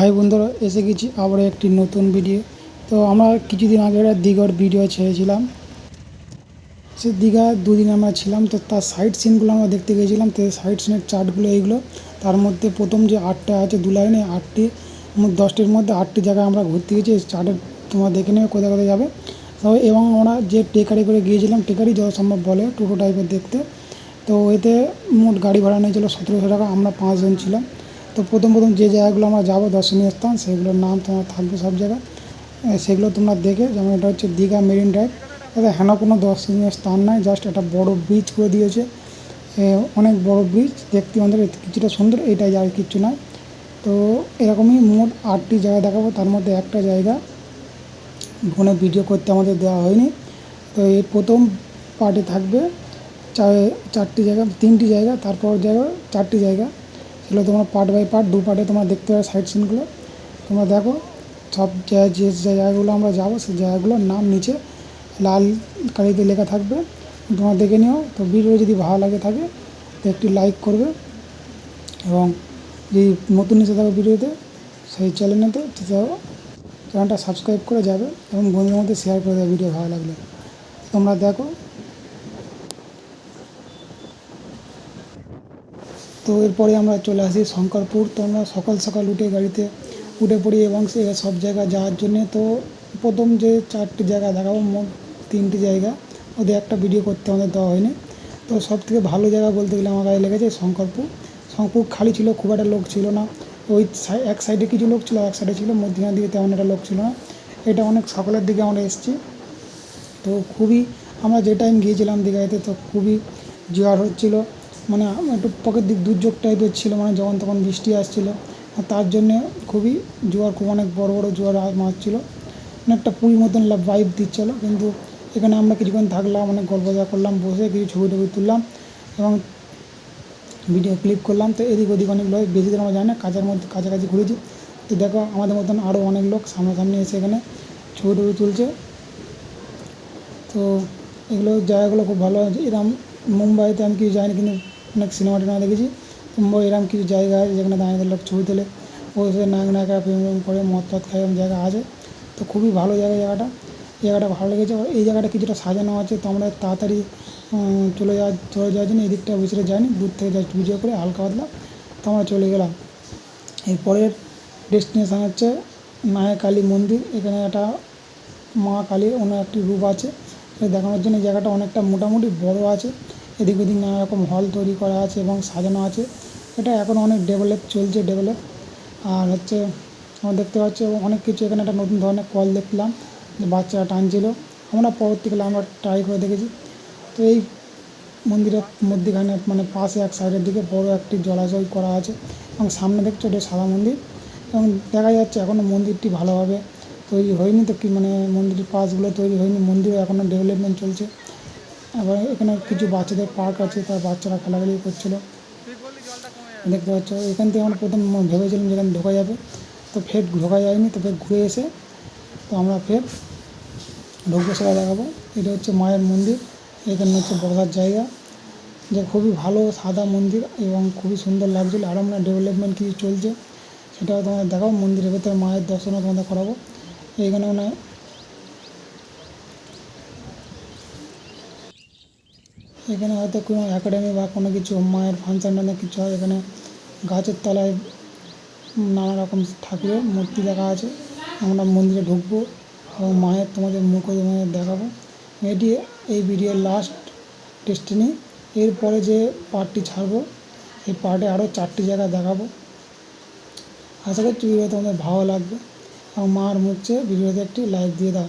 High বন্ধুরা, এসে গেছি আবার একটি নতুন ভিডিও তো আমরা কিছুদিন আগে একটা দীঘার ভিডিও ছেড়েছিলাম। সে দীঘা দুদিন আমরা ছিলাম, তো তার সাইড সিনগুলো আমরা দেখতে গিয়েছিলাম। তো সাইড সিনের চার্টগুলো এইগুলো, তার মধ্যে প্রথম যে আটটা আছে, দু লাইনে আটটি দশটির মধ্যে আটটি জায়গায় আমরা ঘুরতে গেছি। এই চার্টে তোমরা দেখে নেবে কোথায় কোথায় যাবে। তো এবং আমরা যে টেকারি করে গিয়েছিলাম, টেকারি যত সম্ভব বলে, টোটো টাইপের দেখতে। তো এতে মোট গাড়ি ভাড়া নিয়েছিল সতেরোশো টাকা, আমরা পাঁচজন ছিলাম। তো প্রথম প্রথম যে জায়গাগুলো আমরা যাব দর্শনীয় স্থান, সেগুলোর নাম তোমার থাকবে সব জায়গায়। সেগুলো তোমরা দেখে, যেমন এটা হচ্ছে দীঘা মেরিন ড্রাইভ। এটা হেন কোনো দর্শনীয় স্থান নয় জাস্ট একটা বড় ব্রিজ করে দিয়েছে। অনেক বড় ব্রিজ দেখতে আমাদের কিছুটা সুন্দর, এটাই আর কিচ্ছু নয়। তো এরকমই মোট আটটি জায়গা দেখাবো, তার মধ্যে একটা জায়গা ফোনে ভিডিও করতে আমাদের দেওয়া হয়নি। তো এই প্রথম পার্টে থাকবে, চার, চারটি জায়গা, তিনটি জায়গা, তারপর জায়গা চারটি জায়গা। সেগুলো তোমার পার্ট বাই পার্ট দু পার্টে তোমরা দেখতে পাবে সাইড সিনগুলো তোমরা দেখো, সব যে জায়গাগুলো আমরা যাব সেই জায়গাগুলোর নাম নিচে লাল কালিতে লেখা থাকবে। তোমরা দেখে নিও। তো ভিডিও যদি ভালো লাগে থাকে, তো একটি লাইক করবে। এবং যদি নতুন এসে থাকো ভিডিওতে, সেই চ্যানেলেতে চ্যানেলটা সাবস্ক্রাইব করে যাবে এবং বন্ধুদের মধ্যে শেয়ার করে দেবে ভিডিও ভালো লাগলে। তোমরা দেখো তো এরপরে আমরা চলে আসি শঙ্করপুর। তো আমরা সকাল সকাল উঠে গাড়িতে উঠে পড়ি এবং সে সব জায়গা যাওয়ার জন্যে। তো প্রথম যে চারটি জায়গা দেখাবো, মোট তিনটি জায়গা। ওদের একটা ভিডিও করতে আমাদের দেওয়া হয়নি। তো সব থেকে ভালো জায়গা বলতে গেলে আমার গায়ে লেগেছে শঙ্করপুর। শঙ্করপুর খালি ছিল, খুব একটা লোক ছিল না। ওই এক সাইডে কিছু লোক ছিল, এক সাইডে ছিল মধ্যখানের দিকে তেমন একটা লোক ছিল না। এটা অনেক সকালের দিকে আমরা এসেছি। তো খুবই, আমরা যে টাইম গিয়েছিলাম দীঘাতে, তো খুবই জোয়ার হচ্ছিল। মানে একটু প্রাকৃতিক দুর্যোগ টাইপের ছিল মানে যখন তখন বৃষ্টি আসছিল। আর তার জন্যে খুবই জোয়ার, খুব অনেক বড় বড় জোয়ার মারছিল। অনেকটা পুরী মতন ভাইব দিচ্ছিল, কিন্তু এখানে আমরা কিছুক্ষণ থাকলাম, অনেক গল্প করলাম, বসে কিছু ছবি টবি তুললাম এবং ভিডিও ক্লিক করলাম। তো এদিক ওদিক অনেক লোক, বেশি দিন আমরা যাই না কাছের মধ্যে কাছাকাছি ঘুরেছি। তো দেখো আমাদের মতন আরও অনেক লোক সামনাসামনি এসে এখানে ছবি টবি তুলছে। তো এগুলো জায়গাগুলো খুব ভালো আছে। এরকম মুম্বাইতে আমি কিছু যাইনি, কিন্তু অনেক সিনেমা টিনেমা দেখেছি। এরকম কিছু জায়গা আছে যেখানে দাঁড়িয়ে লোক ছবি তোলে বসে নায়ক নায়িকা প্রেম করে, মদ টদ খায় এরকম জায়গা আছে। তো খুবই ভালো জায়গা জায়গাটা। জায়গাটা ভালো লেগেছে। এই জায়গাটা কিছুটা সাজানো আছে। তো আমরা তাড়াতাড়ি চলে যাওয়ার চলে যাওয়ার জন্য এই দিকটা বেশিটা যাইনি। দূর থেকে জাস্ট ভিডিও করে হালকা পাতলা তো আমরা চলে গেলাম। এরপরের ডেস্টিনেশান হচ্ছে মায়া নায়কালী মন্দির। এখানে একটা মা কালীর অন্য একটি রূপ আছে। দেখানোর জন্য জায়গাটা অনেকটা মোটামুটি বড় আছে। এদিক ওদিক নানা রকম হল তৈরি করা আছে এবং সাজানো আছে। এটা এখন অনেক ডেভেলপ চলছে ডেভেলপ আর হচ্ছে, আমরা দেখতে পাচ্ছি অনেক কিছু এখানে একটা নতুন ধরনের কল দেখলাম, যে বাচ্চারা টানছিল। আমরা পরবর্তীকালে আমরা ট্রাই করে দেখেছি। তো এই মন্দিরের মধ্যেখানে মানে পাশে এক সাইডের দিকে বড় একটি জলাশয় করা আছে এবং সামনে দেখছ এটা সাদা মন্দির। এবং দেখা যাচ্ছে এখনও মন্দিরটি ভালোভাবে তৈরি হয়নি। তো কি মানে মন্দিরের পাশগুলো তৈরি হয়নি মন্দিরে এখনও ডেভেলপমেন্ট চলছে। আবার এখানে কিছু বাচ্চাদের পার্ক আছে, তার বাচ্চারা খেলাখেলি করছিল। দেখতে পাচ্ছ, এখান থেকে আমরা প্রথম ভেবেছিলাম যে এখানে ঢোকা যাবে। তো ফের ঢোকা যায়নি, তো ফের ঘুরে এসে তো আমরা ফের ঢুকবো সেটা দেখাবো। এটা হচ্ছে মায়ের মন্দির, এখানে হচ্ছে বসার জায়গা। যে খুবই ভালো, সাদা মন্দির এবং খুবই সুন্দর লাগছিল আরও মানে ডেভেলপমেন্ট কিছু চলছে, সেটাও তোমাদের দেখাবো। মন্দিরের ভেতরে মায়ের দর্শনও তোমাদের করাবো। এইখানে মানে এখানে হয়তো কোনো একাডেমি বা কোনো কিছু, মায়ের ফাংশন টাংশন কিছু হয়, এখানে গাছের তলায় নানা রকম ঠাকুরের মূর্তি দেখা আছে। আমরা মন্দিরে ঢুকবো এবং মায়ের তোমাদের মুখ তোমাদের দেখাবো। এটি এই ভিডিওর লাস্ট ডেস্টিনি এরপরে যে পার্টটি ছাড়বো, এই পার্টে আরও চারটি জায়গা দেখাবো। আশা করছি ভিডিও তোমাদের ভালো লাগবে। এবং মার মুখ চেয়ে ভিডিওতে একটি লাইক দিয়ে দাও।